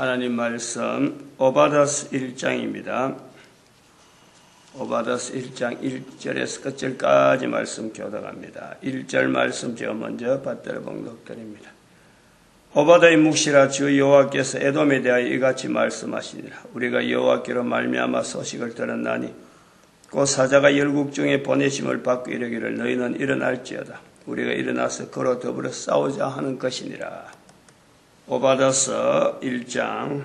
하나님 말씀 오바다스 1장입니다. 오바다스 1장 1절에서 끝절까지 말씀 교독합니다. 1절 말씀 제가 먼저 받들어 봉독드립니다. 오바다의 묵시라 주 여호와께서 에돔에 대하여 이같이 말씀하시니라. 우리가 여호와께로 말미암아 소식을 들었나니 곧 사자가 열국 중에 보내심을 받고 이르기를 너희는 일어날지어다. 우리가 일어나서 걸어 더불어 싸우자 하는 것이니라. 오바다서 1장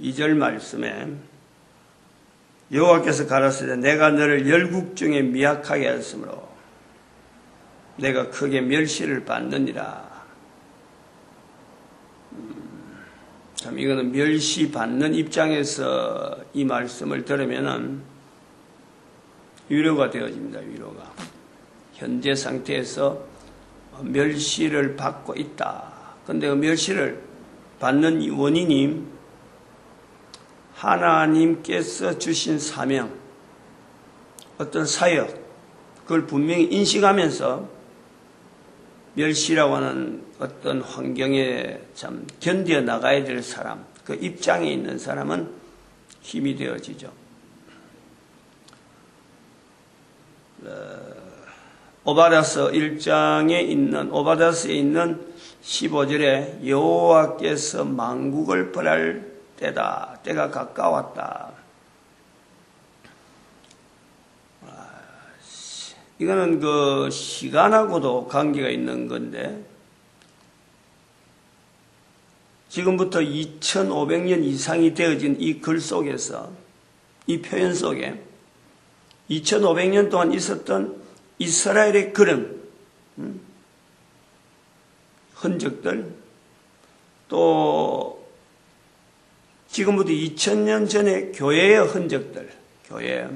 2절 아, 말씀에 여호와께서 가라사대 내가 너를 열국 중에 미약하게 하였으므로 내가 크게 멸시를 받느니라. 음, 참 이거는 멸시 받는 입장에서 이 말씀을 들으면은 위로가 되어집니다. 위로가 현재 상태에서 멸시를 받고 있다. 근데 그 멸시를 받는 원인이 하나님께서 주신 사명, 어떤 사역, 그걸 분명히 인식하면서 멸시라고 하는 어떤 환경에 참 견뎌 나가야 될 사람, 그 입장에 있는 사람은 힘이 되어지죠. 어, 오바다스 1장에 있는, 오바다스에 있는 15절에 여호와께서 망국을 벌할 때다. 때가 가까웠다. 아, 이거는 그 시간하고도 관계가 있는 건데 지금부터 2500년 이상이 되어진 이 글 속에서 이 표현 속에 2500년 동안 있었던 이스라엘의 그름 음? 흔적들 또 지금부터 2000년 전에 교회의 흔적들 교회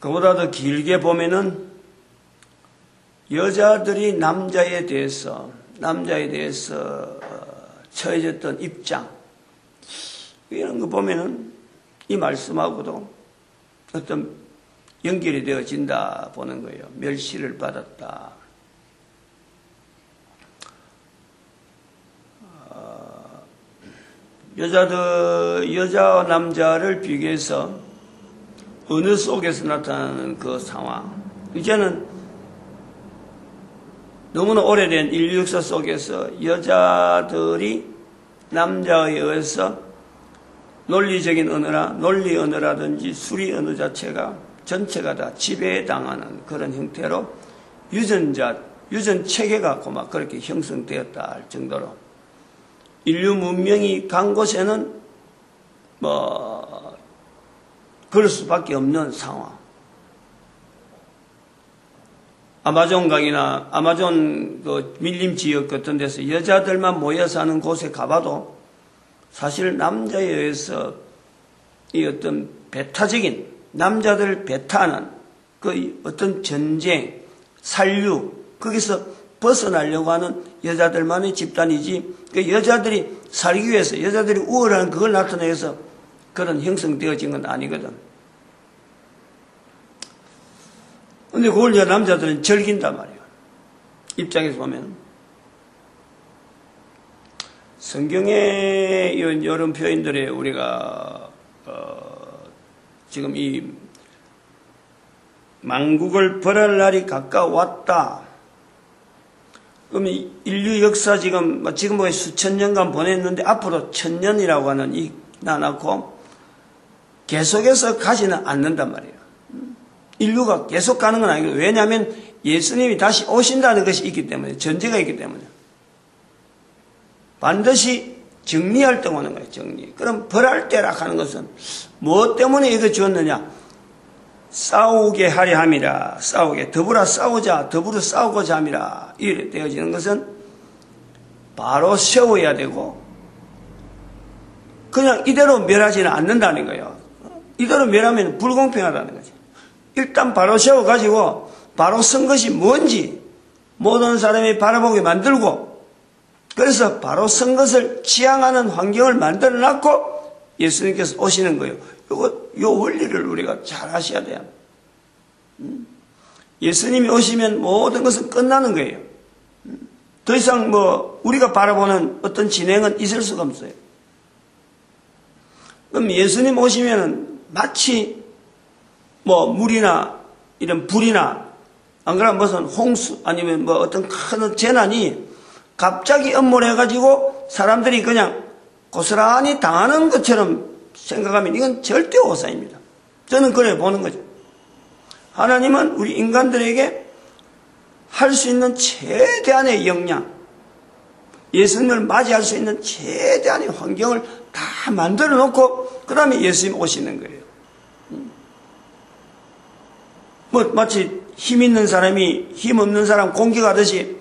그보다 더 길게 보면은 여자들이 남자에 대해서 남자에 대해서 처해졌던 입장 이런 거 보면은 이 말씀하고도 어떤 연결이 되어진다 보는 거예요. 멸시를 받았다. 여자들, 여자와 남자를 비교해서 어느 속에서 나타나는 그 상황. 이제는 너무나 오래된 인류 역사 속에서 여자들이 남자에 의해서 논리적인 언어나 논리 언어라든지 수리 언어 자체가 전체가 다 지배당하는 그런 형태로 유전자, 유전 체계가 고막 그렇게 형성되었다 할 정도로 인류 문명이 간 곳에는 뭐 그럴 수밖에 없는 상황. 아마존 강이나 아마존 그 밀림 지역 같은 데서 여자들만 모여 사는 곳에 가봐도 사실 남자에 의해서 이 어떤 배타적인 남자들 배타하는 그 어떤 전쟁, 살류 거기서 벗어나려고 하는 여자들만의 집단이지 그 여자들이 살기 위해서 여자들이 우월한 그걸 나타내서 그런 형성되어진 건 아니거든. 근데 그걸 이제 남자들은 즐긴단 말이야. 입장에서 보면. 성경의 이런 표현들에 우리가, 어, 지금 이 망국을 벌할 날이 가까웠다. 그럼 인류 역사 지금 뭐 지금 뭐 수천 년간 보냈는데 앞으로 천 년이라고 하는 이 나놓고 계속해서 가지는 않는단 말이에요. 인류가 계속 가는 건 아니고 왜냐하면 예수님이 다시 오신다는 것이 있기 때문에 전제가 있기 때문에 반드시 정리할 때 오는 거예요. 정리. 그럼 벌할 때라 하는 것은 무엇 때문에 이거 주었느냐? 싸우게 하려 함이라 싸우게 더불어 싸우자 더불어 싸우고자 함이라 이래 되어지는 것은 바로 세워야 되고 그냥 이대로 멸하지는 않는다는 거예요. 이대로 멸하면 불공평하다는 거지. 일단 바로 세워가지고 바로 쓴 것이 뭔지 모든 사람이 바라보게 만들고 그래서 바로 쓴 것을 지향하는 환경을 만들어 놨고 예수님께서 오시는 거예요. 요거, 요 원리를 우리가 잘 아셔야 돼요. 음? 예수님이 오시면 모든 것은 끝나는 거예요. 음? 더 이상 뭐 우리가 바라보는 어떤 진행은 있을 수가 없어요. 그럼 예수님 오시면은 마치 뭐 물이나 이런 불이나 안 그러면 무슨 홍수 아니면 뭐 어떤 큰 재난이 갑자기 음모해가지고 사람들이 그냥 고스란히 당하는 것처럼 생각하면 이건 절대 오사입니다. 저는 그래 보는 거죠. 하나님은 우리 인간들에게 할 수 있는 최대한의 역량, 예수님을 맞이할 수 있는 최대한의 환경을 다 만들어 놓고, 그 다음에 예수님 오시는 거예요. 뭐, 마치 힘 있는 사람이 힘 없는 사람 공격하듯이,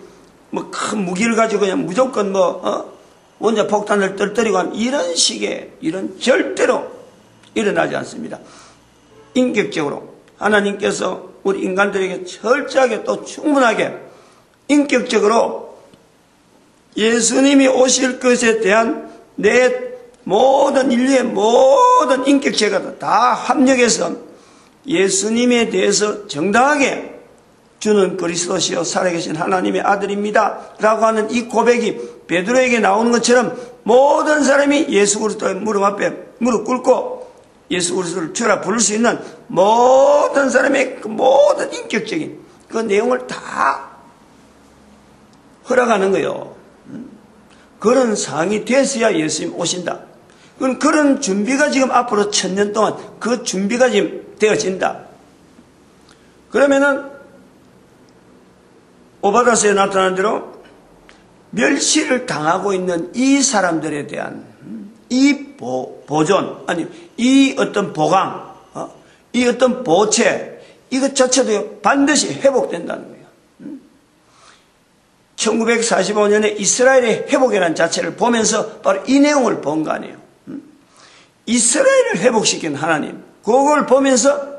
뭐 큰 무기를 가지고 그냥 무조건 뭐, 어? 먼저 폭탄을 떨어뜨리고 한 이런 식의, 이런 절대로 일어나지 않습니다. 인격적으로 하나님께서 우리 인간들에게 철저하게 또 충분하게 인격적으로 예수님이 오실 것에 대한 내 모든 인류의 모든 인격체가 다 합력해서 예수님에 대해서 정당하게 주는 그리스도시요 살아계신 하나님의 아들입니다. 라고 하는 이 고백이 베드로에게 나오는 것처럼 모든 사람이 예수 그리스도의 무릎 앞에 무릎 꿇고 예수 그리스도를 주라 부를 수 있는 모든 사람의 그 모든 인격적인 그 내용을 다 허락하는 거요. 그런 상황이 됐어야 예수님 오신다. 그럼 그런 준비가 지금 앞으로 천년 동안 그 준비가 지금 되어진다. 그러면은 오바다스에 나타난 대로 멸시를 당하고 있는 이 사람들에 대한 이 보, 보존, 아니, 이 어떤 보강, 어? 이 어떤 보채, 이것 자체도 반드시 회복된다는 거예요. 1945년에 이스라엘의 회복이라는 자체를 보면서 바로 이 내용을 본 거 아니에요. 이스라엘을 회복시킨 하나님, 그걸 보면서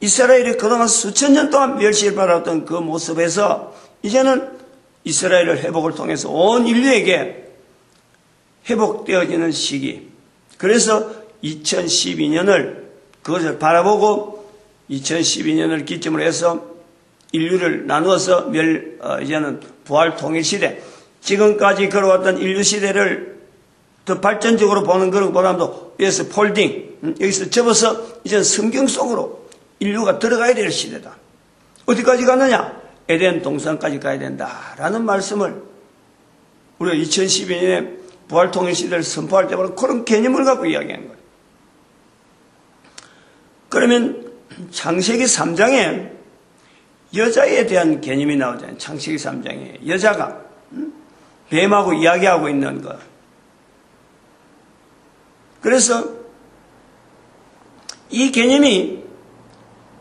이스라엘이 그동안 수천 년 동안 멸시를 받았던 그 모습에서 이제는 이스라엘을 회복을 통해서 온 인류에게 회복되어지는 시기. 그래서 2012년을 그것을 바라보고 2012년을 기점으로 해서 인류를 나누어서 멸, 어, 이제는 부활 통일 시대. 지금까지 걸어왔던 인류 시대를 더 발전적으로 보는 것보다도 여기서 폴딩, 음, 여기서 접어서 이제 성경 속으로 인류가 들어가야 될 시대다. 어디까지 가느냐? 에덴 동산까지 가야 된다라는 말씀을 우리가 2012년에 부활통일 시대를 선포할 때부터 그런 개념을 갖고 이야기한 거예요. 그러면 창세기 3장에 여자에 대한 개념이 나오잖아요. 창세기 3장에 여자가 뱀하고 이야기하고 있는 것. 그래서 이 개념이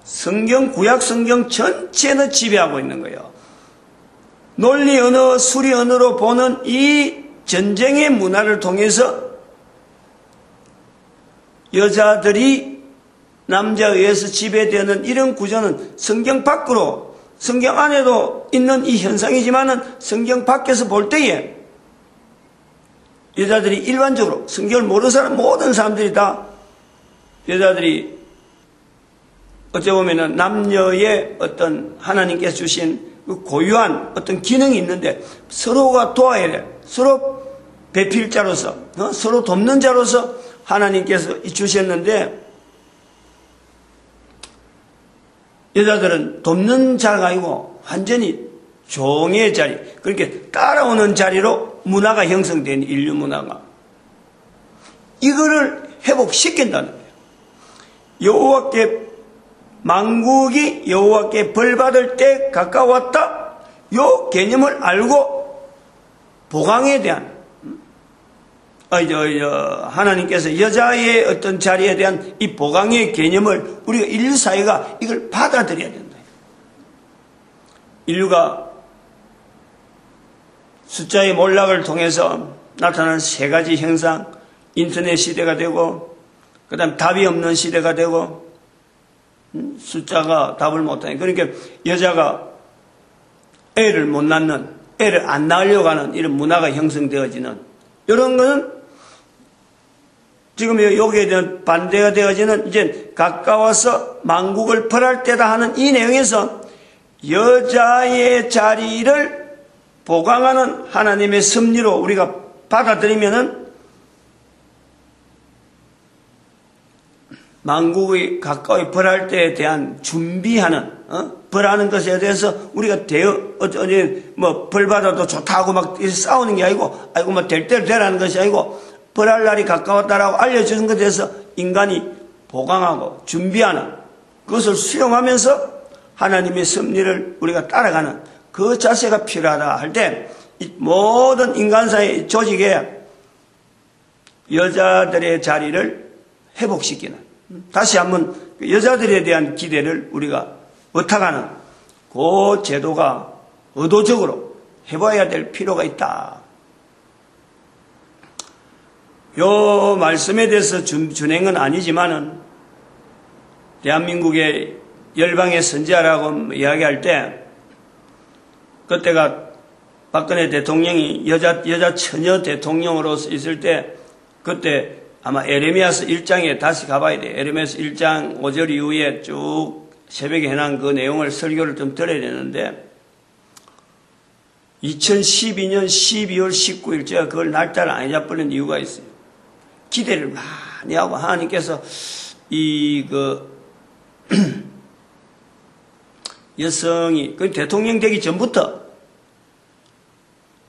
성경, 구약 성경 전체는 지배하고 있는 거예요. 논리 언어, 수리 언어로 보는 이 전쟁의 문화를 통해서 여자들이 남자에 의해서 지배되는 이런 구조는 성경 밖으로 성경 안에도 있는 이 현상이지만은 성경 밖에서 볼 때에 여자들이 일반적으로 성경을 모르는 사람 모든 사람들이 다 여자들이 어찌 보면은 남녀의 어떤 하나님께서 주신 그 고유한 어떤 기능이 있는데 서로가 도와야 돼. 서로 배필자로서 어? 서로 돕는 자로서 하나님께서 주셨는데 여자들은 돕는 자가 아니고 완전히 종의 자리 그렇게 따라오는 자리로 문화가 형성된 인류 문화가 이거를 회복시킨다는 거예요. 여호와께 망국이 여호와께 벌 받을 때 가까웠다. 요 개념을 알고 보강에 대한 어, 저, 저, 하나님께서 여자의 어떤 자리에 대한 이 보강의 개념을 우리가 인류 사회가 이걸 받아들여야 된다. 인류가 숫자의 몰락을 통해서 나타나는 세 가지 현상, 인터넷 시대가 되고, 그 다음 답이 없는 시대가 되고, 음, 숫자가 답을 못하니. 그러니까 여자가 애를 못 낳는, 애를 안 낳으려고 하는 이런 문화가 형성되어지는 이런 거는 지금 여기에 대한 반대가 되어지는 이제 가까워서 망국을 벌할 때다 하는 이 내용에서 여자의 자리를 보강하는 하나님의 섭리로 우리가 받아들이면은 망국의 가까이 벌할 때에 대한 준비하는 어? 벌하는 것에 대해서 우리가 대어 어디 뭐벌 받아도 좋다고 막 싸우는 게 아니고 아이고 뭐 될 대로 되라는 것이 아니고 벌할 날이 가까웠다라고 알려주는 것에 대해서 인간이 보강하고 준비하는 그것을 수용하면서 하나님의 섭리를 우리가 따라가는 그 자세가 필요하다 할 때 모든 인간사의 조직에 여자들의 자리를 회복시키는 다시 한번 그 여자들에 대한 기대를 우리가 어탁하는 그 제도가 의도적으로 해봐야 될 필요가 있다. 요 말씀에 대해서 준, 준행은 아니지만은 대한민국의 열방의 선지자라고 이야기할 때 그때가 박근혜 대통령이 여자 여자 처녀 대통령으로서 있을 때 그때 아마 에레미야스 1장에 다시 가봐야 돼. 에레미야스 1장 5절 이후에 쭉 새벽에 해난 그 내용을 설교를 좀 들어야 되는데 2012년 12월 19일 제가 그걸 날짜를 안 잊어버린 이유가 있어요. 기대를 많이 하고 하나님께서 이그 여성이 그 대통령 되기 전부터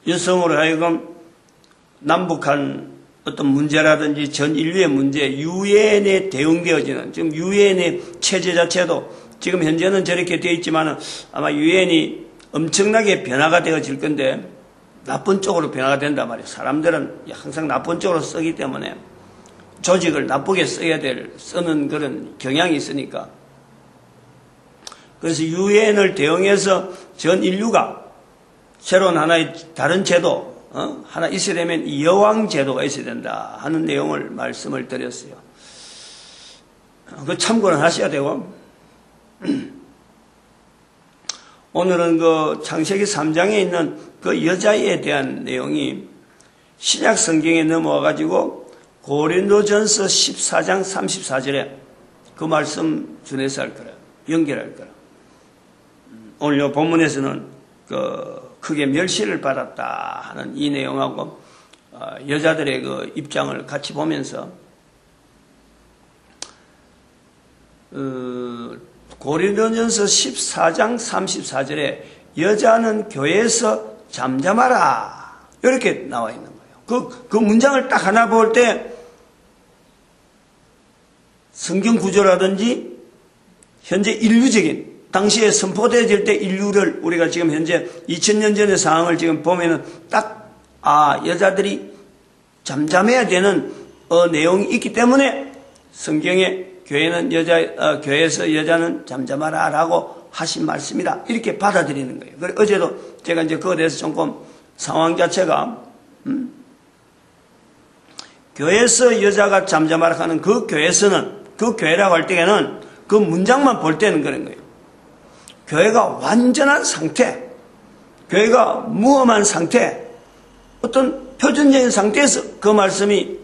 여성으로 하여금 남북한 어떤 문제라든지 전 인류의 문제, 유엔에 대응되어지는 지금 유엔의 체제 자체도 지금 현재는 저렇게 되어 있지만 아마 유엔이 엄청나게 변화가 되어질 건데 나쁜 쪽으로 변화가 된단 말이에요. 사람들은 항상 나쁜 쪽으로 쓰기 때문에 조직을 나쁘게 써야 될 쓰는 그런 경향이 있으니까 그래서 유엔을 대응해서 전 인류가 새로운 하나의 다른 제도 어? 하나 있어야 되면 이 여왕 제도가 있어야 된다 하는 내용을 말씀을 드렸어요. 그 참고는 하셔야 되고 오늘은 그 창세기 3장에 있는 그 여자에 대한 내용이 신약 성경에 넘어와 가지고 고린도전서 14장 34절에 그 말씀 전해서 할 거라 연결할 거라. 오늘 요 본문에서는 그 크게 멸시를 받았다 하는 이 내용하고 어, 여자들의 그 입장을 같이 보면서 어, 고린도전서 14장 34절에 여자는 교회에서 잠잠하라 이렇게 나와 있는 거예요. 그, 그 문장을 딱 하나 볼 때 성경 구조라든지 현재 인류적인 당시에 선포되어질 때 인류를 우리가 지금 현재 2000년 전의 상황을 지금 보면은 딱, 아, 여자들이 잠잠해야 되는 어, 내용이 있기 때문에 성경에 교회는 여자, 어, 교회에서 여자는 잠잠하라 라고 하신 말씀이다. 이렇게 받아들이는 거예요. 그래, 어제도 제가 이제 그거에 대해서 조금 상황 자체가, 음? 교회에서 여자가 잠잠하라 하는 그 교회에서는, 그 교회라고 할 때에는 그 문장만 볼 때는 그런 거예요. 교회가 완전한 상태, 교회가 무엄한 상태, 어떤 표준적인 상태에서 그 말씀이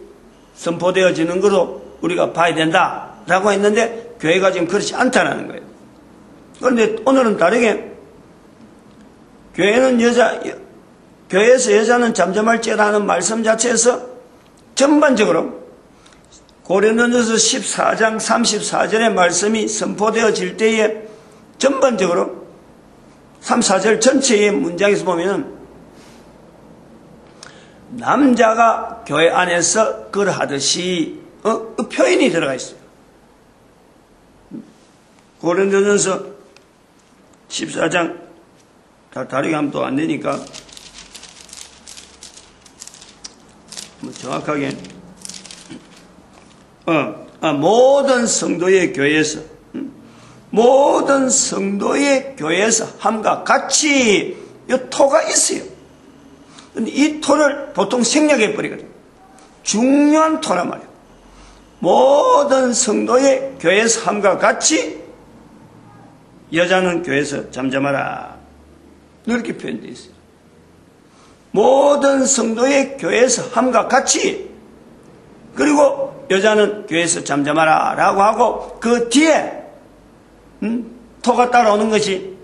선포되어지는 것으로 우리가 봐야 된다라고 했는데 교회가 지금 그렇지 않다라는 거예요. 그런데 오늘은 다르게 교회는 여자, 교회에서 여자는 잠잠할지라는 말씀 자체에서 전반적으로 고린도전서 14장 34절의 말씀이 선포되어질 때에 전반적으로 3, 4절 전체의 문장에서 보면 남자가 교회 안에서 그러하듯이 어? 그 표현이 들어가 있어요. 고린도전서 14장 다 다르게 하면 또 안 되니까 뭐 정확하게 어, 아, 모든 성도의 교회에서 모든 성도의 교회에서 함과 같이 이 토가 있어요. 이 토를 보통 생략해 버리거든요. 중요한 토란 말이에요. 모든 성도의 교회에서 함과 같이 여자는 교회에서 잠잠하라. 이렇게 표현되어 있어요. 모든 성도의 교회에서 함과 같이 그리고 여자는 교회에서 잠잠하라 라고 하고 그 뒤에 음? 토가 따라오는 것이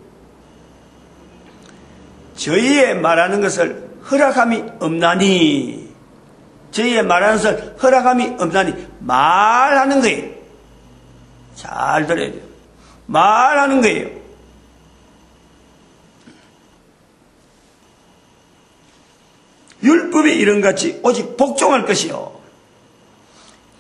저희의 말하는 것을 허락함이 없나니 저희의 말하는 것을 허락함이 없나니 말하는 거예요. 잘 들어야 돼요. 말하는 거예요. 율법에 이런같이 오직 복종할 것이요.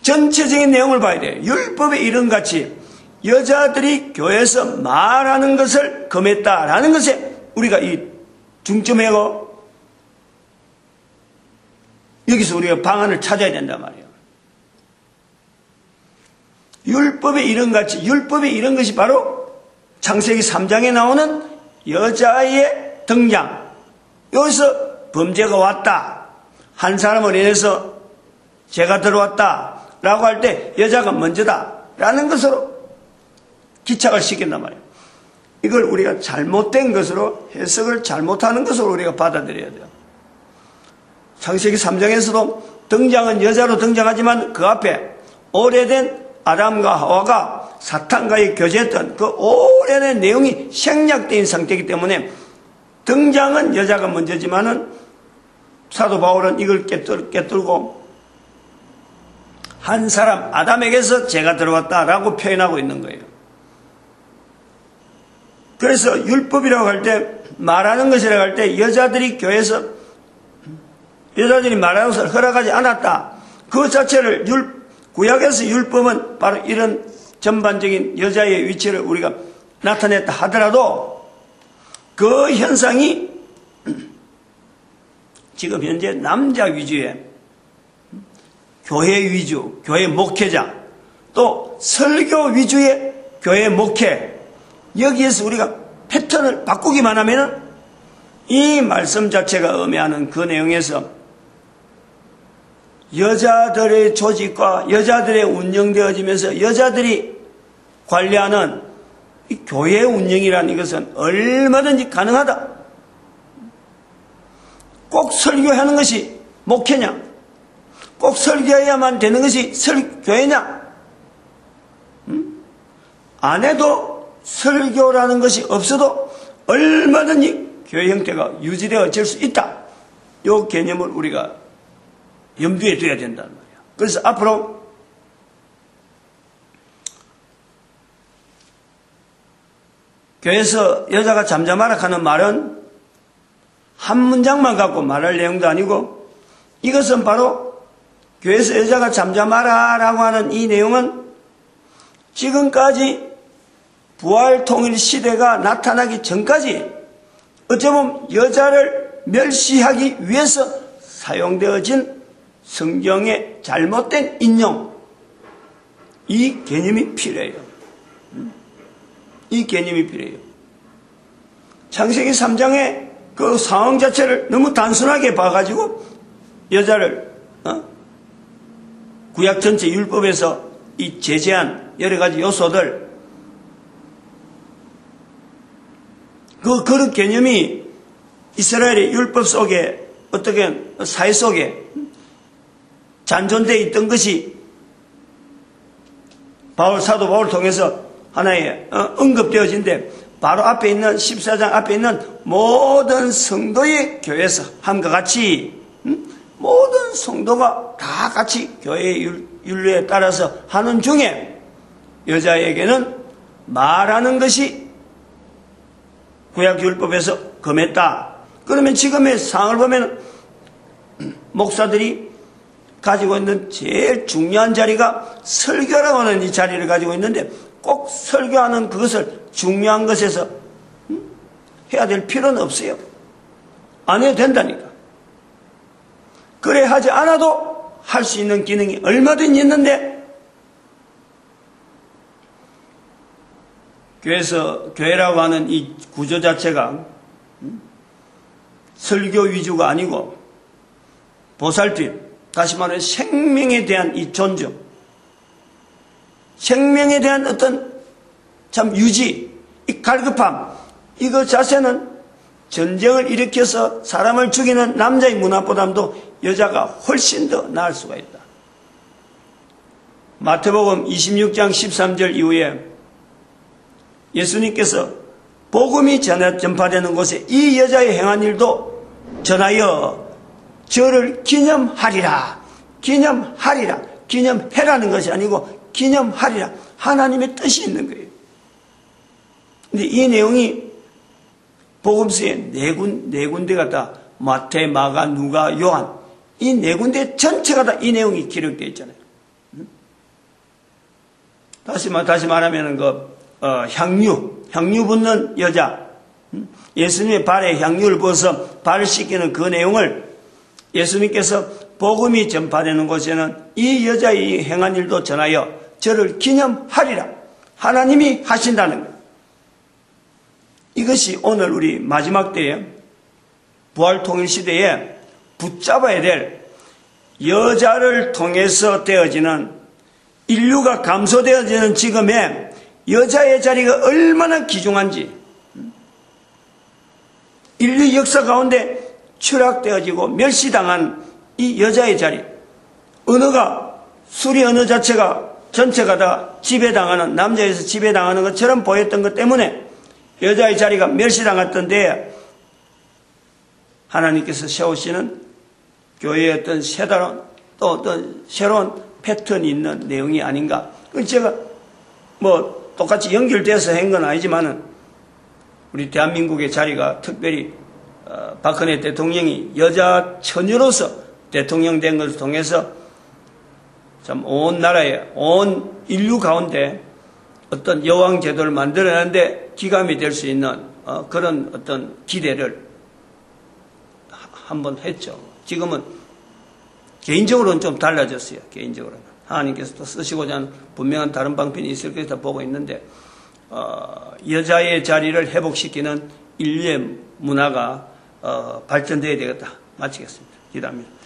전체적인 내용을 봐야 돼요. 율법에 이런같이 여자들이 교회에서 말하는 것을 금했다라는 것에 우리가 이 중점하고 여기서 우리가 방안을 찾아야 된단 말이에요. 율법에 이런 같이 율법에 이런 것이 바로 창세기 3장에 나오는 여자의 등장. 여기서 범죄가 왔다. 한 사람을 인해서 죄가 들어왔다. 라고 할 때 여자가 먼저다. 라는 것으로 기착을 시킨단 말이에요. 이걸 우리가 잘못된 것으로 해석을 잘못하는 것으로 우리가 받아들여야 돼요. 창세기 3장에서도 등장은 여자로 등장하지만 그 앞에 오래된 아담과 하와가 사탄과의 교제했던 그 오래된 내용이 생략된 상태이기 때문에 등장은 여자가 먼저지만은 사도 바울은 이걸 깨뚫, 깨뚫고 한 사람 아담에게서 죄가 들어왔다라고 표현하고 있는 거예요. 그래서 율법이라고 할 때 말하는 것이라고 할 때 여자들이 교회에서 여자들이 말하는 것을 허락하지 않았다. 그 자체를 율, 구약에서 율법은 바로 이런 전반적인 여자의 위치를 우리가 나타냈다 하더라도 그 현상이 지금 현재 남자 위주의 교회 위주, 교회 목회자, 또 설교 위주의 교회 목회, 여기에서 우리가 패턴을 바꾸기만 하면 이 말씀 자체가 의미하는 그 내용에서 여자들의 조직과 여자들의 운영되어지면서 여자들이 관리하는 이 교회 운영이라는 것은 얼마든지 가능하다. 꼭 설교하는 것이 목회냐? 꼭 설교해야만 되는 것이 설, 교회냐? 음? 안 해도 설교라는 것이 없어도 얼마든지 교회 형태가 유지되어 질 수 있다. 이 개념을 우리가 염두에 둬야 된다는 말이야. 그래서 앞으로 교회에서 여자가 잠잠하라 하는 말은 한 문장만 갖고 말할 내용도 아니고 이것은 바로 교회에서 여자가 잠잠하라 라고 하는 이 내용은 지금까지 부활 통일 시대가 나타나기 전까지 어쩌면 여자를 멸시하기 위해서 사용되어진 성경의 잘못된 인용, 이 개념이 필요해요. 이 개념이 필요해요. 창세기 3장의 그 상황 자체를 너무 단순하게 봐가지고 여자를 어? 구약 전체 율법에서 이 제재한 여러 가지 요소들 그 그런 개념이 이스라엘의 율법 속에 어떻게 사회 속에 잔존되어 있던 것이 바울 사도 바울을 통해서 하나의 어, 언급되어진데 바로 앞에 있는 14장 앞에 있는 모든 성도의 교회에서 함과 같이 모든 성도가 다 같이 교회의 윤리에 따라서 하는 중에 여자에게는 말하는 것이 구약 율법에서 금했다. 그러면 지금의 상을 보면 목사들이 가지고 있는 제일 중요한 자리가 설교라고 하는 이 자리를 가지고 있는데 꼭 설교하는 그것을 중요한 것에서 해야 될 필요는 없어요. 안 해도 된다니까. 그래 하지 않아도 할 수 있는 기능이 얼마든지 있는데 교회에서 교회라고 하는 이 구조 자체가 설교 위주가 아니고 보살핌, 다시 말해 생명에 대한 이 존중, 생명에 대한 어떤 참 유지, 이 갈급함, 이거 자체는 전쟁을 일으켜서 사람을 죽이는 남자의 문화보다도 여자가 훨씬 더 나을 수가 있다. 마태복음 26장 13절 이후에 예수님께서 복음이 전파되는 곳에 이 여자의 행한 일도 전하여 저를 기념하리라. 기념하리라. 기념해라는 것이 아니고 기념하리라. 하나님의 뜻이 있는 거예요. 근데 이 내용이 복음서에 네, 군, 네 군데가 다 마태, 마가, 누가, 요한 이 네 군데 전체가 다 이 내용이 기록되어 있잖아요. 다시 말 다시 말하면은 그 어, 향유 향유 붓는 여자 음? 예수님의 발에 향유를 부어서 발을 씻기는 그 내용을 예수님께서 복음이 전파되는 곳에는 이 여자의 행한 일도 전하여 저를 기념하리라 하나님이 하신다는 것. 이것이 오늘 우리 마지막 때에 부활 통일 시대에 붙잡아야 될 여자를 통해서 되어지는 인류가 감소되어지는 지금에 여자의 자리가 얼마나 귀중한지 인류 역사 가운데 추락되어지고 멸시당한 이 여자의 자리 언어가 수리 언어 자체가 전체가 다 지배당하는 남자에서 지배당하는 것처럼 보였던 것 때문에 여자의 자리가 멸시당했던데 하나님께서 세우시는 교회의 어떤 새다른 또 어떤 새로운 패턴이 있는 내용이 아닌가. 제가 뭐 똑같이 연결돼서 한 건 아니지만은 우리 대한민국의 자리가 특별히 어, 박근혜 대통령이 여자 처녀로서 대통령 된 것을 통해서 참 온 나라에 온 인류 가운데 어떤 여왕 제도를 만들어내는데 기감이 될 수 있는 어, 그런 어떤 기대를 한번 했죠. 지금은 개인적으로는 좀 달라졌어요. 개인적으로는. 하나님께서 또 쓰시고자 하는 분명한 다른 방편이 있을 것이다 보고 있는데, 어, 여자의 자리를 회복시키는 인류의 문화가 어, 발전되어야 되겠다. 마치겠습니다. 기도합니다.